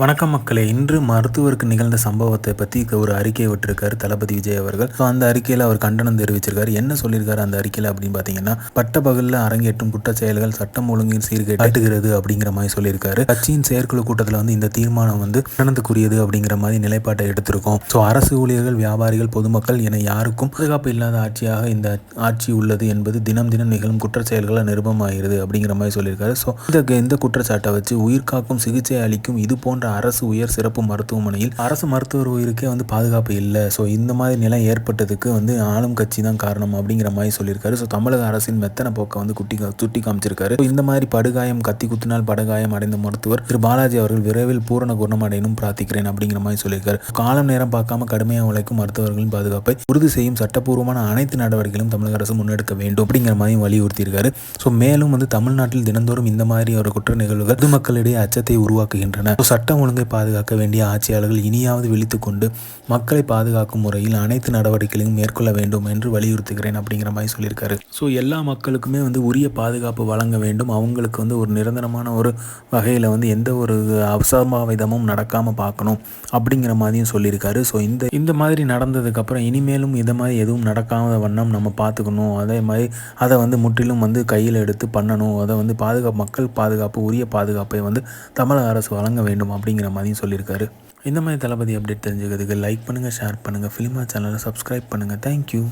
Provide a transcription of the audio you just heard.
வணக்கம் மக்களே. இன்று மருத்துவருக்கு நிகழ்ந்த சம்பவத்தை பற்றி ஒரு அறிக்கை விட்டிருக்காரு தளபதி விஜய் அவர்கள். ஸோ அந்த அறிக்கையில் அவர் கண்டனம் தெரிவிச்சிருக்காரு. என்ன சொல்லியிருக்காரு அந்த அறிக்கையில் அப்படின்னு பார்த்தீங்கன்னா பட்ட பகலில் அரங்கேற்றும் குற்ற செயல்கள் சட்டம் ஒழுங்கின் சீர்கே காட்டுகிறது அப்படிங்கிற மாதிரி சொல்லியிருக்காரு. கட்சியின் செயற்குழு கூட்டத்தில் வந்து இந்த தீர்மானம் வந்து கண்டனத்துக்குரியது அப்படிங்கிற மாதிரி நிலைப்பாட்டை எடுத்திருக்கோம். ஸோ அரசு ஊழியர்கள் வியாபாரிகள் பொதுமக்கள் என யாருக்கும் பாதுகாப்பு இல்லாத ஆட்சியாக இந்த ஆட்சி உள்ளது என்பது தினம் தினம் நிகழும் குற்ற செயல்களை நிருபமாகிறது அப்படிங்கிற மாதிரி சொல்லியிருக்காரு. ஸோ இந்த இந்த குற்றச்சாட்டை வச்சு உயிர்காக்கும் சிகிச்சை அளிக்கும் இது போன்ற அரசு உயர் சிறப்பு மருத்துவமனையில் அரசு மருத்துவர் உயிருக்கே வந்து பாதுகாப்பு இல்லை. ஸோ இந்த மாதிரி நிலை ஏற்பட்டதுக்கு வந்து ஆளும் கட்சி தான் காரணம் அப்படிங்கிற மாதிரி சொல்லியிருக்காரு. ஸோ தமிழக அரசின் மெத்தன போக்கை வந்து குட்டி சுட்டி காமிச்சிருக்காரு. இந்த மாதிரி படுகாயம் கத்தி குத்தினால் படுகாயம் அடைந்த மருத்துவர் திரு. பாலாஜி அவர்கள் விரைவில் பூரண குணமடையணும் பிரார்த்திக்கிறேன் அப்படிங்கிற மாதிரி சொல்லியிருக்காரு. காலம் நேரம் பார்க்காம கடுமையாக உழைக்கும் மருத்துவர்களின் பாதுகாப்பை உறுதி செய்யும் சட்டப்பூர்வமான அனைத்து நடவடிக்கைகளும் தமிழக அரசு முன்னெடுக்க வேண்டும் அப்படிங்கிற மாதிரி வலியுறுத்தியிருக்காரு. ஸோ மேலும் வந்து தமிழ்நாட்டில் தினந்தோறும் இந்த மாதிரி ஒரு குற்ற நிகழ்வுகள் பொதுமக்களிடையே அச்சத்தை உருவாக்குகின்றன. சட்டம் சட்டம் ஒழுங்கை பாதுகாக்க வேண்டிய ஆட்சியாளர்கள் இனியாவது விழித்துக்கொண்டு மக்களை பாதுகாக்கும் முறையில் அனைத்து நடவடிக்கைகளையும் மேற்கொள்ள வேண்டும் என்று வலியுறுத்துகிறேன் அப்படிங்கிற மாதிரி சொல்லியிருக்காரு. ஸோ எல்லா மக்களுக்குமே வந்து உரிய பாதுகாப்பு வழங்க வேண்டும். அவங்களுக்கு வந்து ஒரு நிரந்தரமான ஒரு வகையில் வந்து எந்த ஒரு அசம்பாவிதமும் நடக்காமல் பார்க்கணும் அப்படிங்கிற மாதிரியும் சொல்லியிருக்காரு. ஸோ இந்த இந்த மாதிரி நடந்ததுக்கப்புறம் இனிமேலும் இதை மாதிரி எதுவும் நடக்காத வண்ணம் நம்ம பார்த்துக்கணும். அதே மாதிரி அதை வந்து முற்றிலும் வந்து கையில் எடுத்து பண்ணணும். அதை வந்து பாதுகாப்பு மக்கள் பாதுகாப்பு உரிய பாதுகாப்பை வந்து தமிழக அரசு வழங்க வேண்டும் அப்படிங்கிற மாதிரியும் சொல்லியிருக்காரு. இந்த மாதிரி தளபதி அப்டேட் தெரிஞ்சுக்கிறதுக்கு லைக் பண்ணுங்கள் ஷேர் பண்ணுங்கள் ஃபிலிமா சேனலை சப்ஸ்கிரைப் பண்ணுங்கள் தேங்க்யூ